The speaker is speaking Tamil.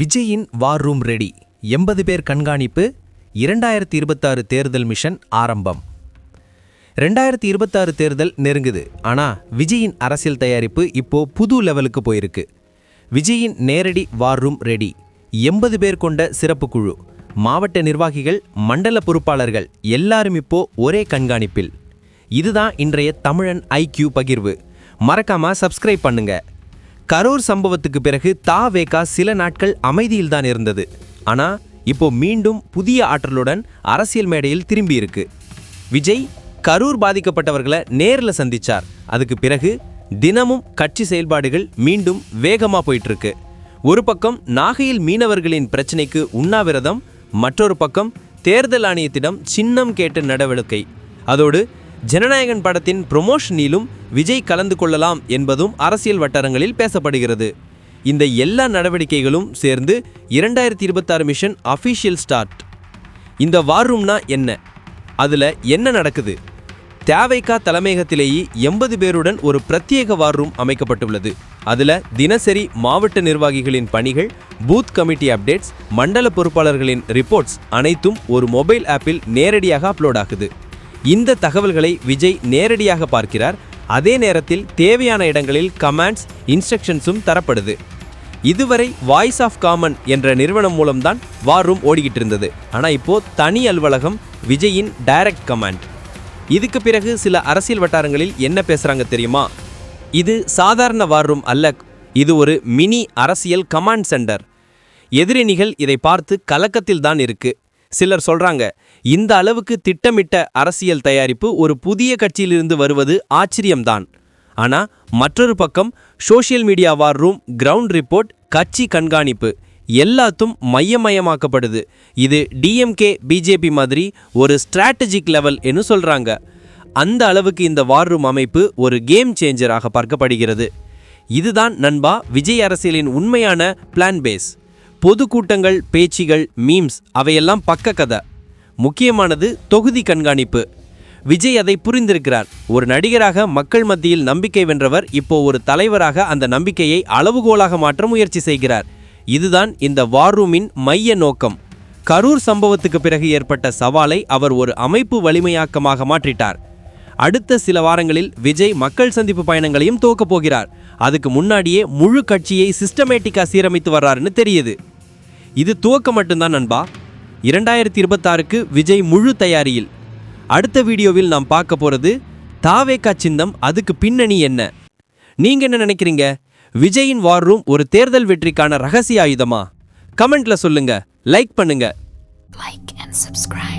விஜயின் வார் ரூம் ரெடி எண்பது பேர் கண்காணிப்பு இரண்டாயிரத்தி இருபத்தாறு தேர்தல் மிஷன் ஆரம்பம். ரெண்டாயிரத்தி இருபத்தாறு தேர்தல் நெருங்குது. ஆனால் விஜயின் அரசியல் தயாரிப்பு இப்போ புது லெவலுக்கு போயிருக்கு. விஜயின் நேரடி வார் ரூம் ரெடி எண்பது பேர் கொண்ட சிறப்பு குழு. மாவட்ட நிர்வாகிகள் மண்டல பொறுப்பாளர்கள் எல்லாரும் இப்போ ஒரே கண்காணிப்பில். இதுதான் இன்றைய தமிழன் ஐக்யூ பகிர்வு. மறக்காம சப்ஸ்கிரைப் பண்ணுங்கள் கரூர் சம்பவத்துக்கு பிறகு தாவேகா சில நாட்கள் அமைதியில் தான் இருந்தது. ஆனா இப்போ மீண்டும் புதிய ஆற்றலுடன் அரசியல் மேடையில் திரும்பி இருக்கு. விஜய் கரூர் பாதிக்கப்பட்டவர்களை நேரில் சந்திச்சார். அதுக்கு பிறகு தினமும் கட்சி செயல்பாடுகள் மீண்டும் வேகமாக போயிட்டு இருக்கு ஒரு பக்கம் நாகையில் மீனவர்களின் பிரச்சனைக்கு உண்ணாவிரதம் மற்றொரு பக்கம் தேர்தல் ஆணையத்திடம் சின்னம் கேட்ட நடவடிக்கை. அதோடு ஜனநாயகன் படத்தின் ப்ரொமோஷனிலும் விஜய் கலந்து கொள்ளலாம் என்பதும் அரசியல் வட்டாரங்களில் பேசப்படுகிறது. இந்த எல்லா நடவடிக்கைகளும் சேர்ந்து இரண்டாயிரத்தி இருபத்தாறு மிஷன் அஃபிஷியல் ஸ்டார்ட் இந்த வார் ரூம்னா என்ன? அதில் என்ன நடக்குது? தேவைக்கா தலைமையகத்திலேயே எண்பது பேருடன் ஒரு பிரத்யேக வார் ரூம் அமைக்கப்பட்டுள்ளது. அதில் தினசரி மாவட்ட நிர்வாகிகளின் பணிகள் பூத் கமிட்டி அப்டேட்ஸ் மண்டல பொறுப்பாளர்களின் ரிப்போர்ட்ஸ் அனைத்தும் ஒரு மொபைல் ஆப்பில் நேரடியாக அப்லோட் ஆகுது. இந்த தகவல்களை விஜய் நேரடியாக பார்க்கிறார். அதே நேரத்தில் தேவையான இடங்களில் கமாண்ட்ஸ் இன்ஸ்ட்ரக்ஷன்ஸும் தரப்படுது. இதுவரை வாய்ஸ் ஆஃப் காமன் என்ற நிறுவனம் மூலம்தான் வார் ரூம் ஓடிக்கிட்டு இருந்தது. ஆனால் இப்போ தனி அலுவலகம் விஜயின் டைரக்ட் கமாண்ட் இதுக்கு பிறகு சில அரசியல் வட்டாரங்களில் என்ன பேசுகிறாங்க தெரியுமா? இது சாதாரண வார் ரூம் அல்ல. இது ஒரு மினி அரசியல் கமாண்ட் சென்டர் எதிரணிகள் இதை பார்த்து கலக்கத்தில் தான் இருக்கு. சிலர் சொல்றாங்க இந்த அளவுக்கு திட்டமிட்ட அரசியல் தயாரிப்பு ஒரு புதிய கட்சியிலிருந்து வருவது ஆச்சரியம்தான். ஆனா மற்றொரு பக்கம் social media war room ground report கட்சி கண்காணிப்பு எல்லாத்தும் மையமயமாக்கப்படுது. இது டிஎம்கே பிஜேபி மாதிரி ஒரு ஸ்ட்ராட்டஜிக் லெவல் என்று சொல்றாங்க. அந்த அளவுக்கு இந்த வார் ரூம் அமைப்பு ஒரு கேம் சேஞ்சராக பார்க்கப்படுகிறது. இதுதான் நண்பா விஜய் அரசியலின் உண்மையான பிளான் பேஸ். பொதுக்கூட்டங்கள் பேச்சுகள் மீம்ஸ் அவையெல்லாம் பக்க கதை முக்கியமானது தொகுதி கண்காணிப்பு. விஜய் அதை புரிந்திருக்கிறார். ஒரு நடிகராக மக்கள் மத்தியில் நம்பிக்கை வென்றவர் இப்போ ஒரு தலைவராக அந்த நம்பிக்கையை அளவுகோலாக மாற்ற முயற்சி செய்கிறார். இதுதான் இந்த வார் ரூமின் மைய நோக்கம். கரூர் சம்பவத்துக்கு பிறகு ஏற்பட்ட சவாலை அவர் ஒரு அமைப்பு வலிமையாக்கமாக மாற்றிட்டார். அடுத்த சில வாரங்களில் விஜய் மக்கள் சந்திப்பு பயணங்களையும் துவக்கப் போகிறார். அதுக்கு முன்னாடியே முழு கட்சியை சிஸ்டமேட்டிக்கா சீரமைத்து வர்றாருன்னு தெரியுது. இது துவக்கம் மட்டும்தான் நண்பா? இரண்டாயிரத்தி இருபத்தாறுக்கு விஜய் முழு தயாரியில். அடுத்த வீடியோவில் நாம் பார்க்க போகிறது தாவேக்கா சின்னம் அதுக்கு பின்னணி என்ன? நீங்கள் என்ன நினைக்கிறீங்க? விஜயின் வார் ரூம் ஒரு தேர்தல் வெற்றிக்கான ரகசிய ஆயுதமா? கமெண்ட்ல சொல்லுங்க லைக் பண்ணுங்க. Like and subscribe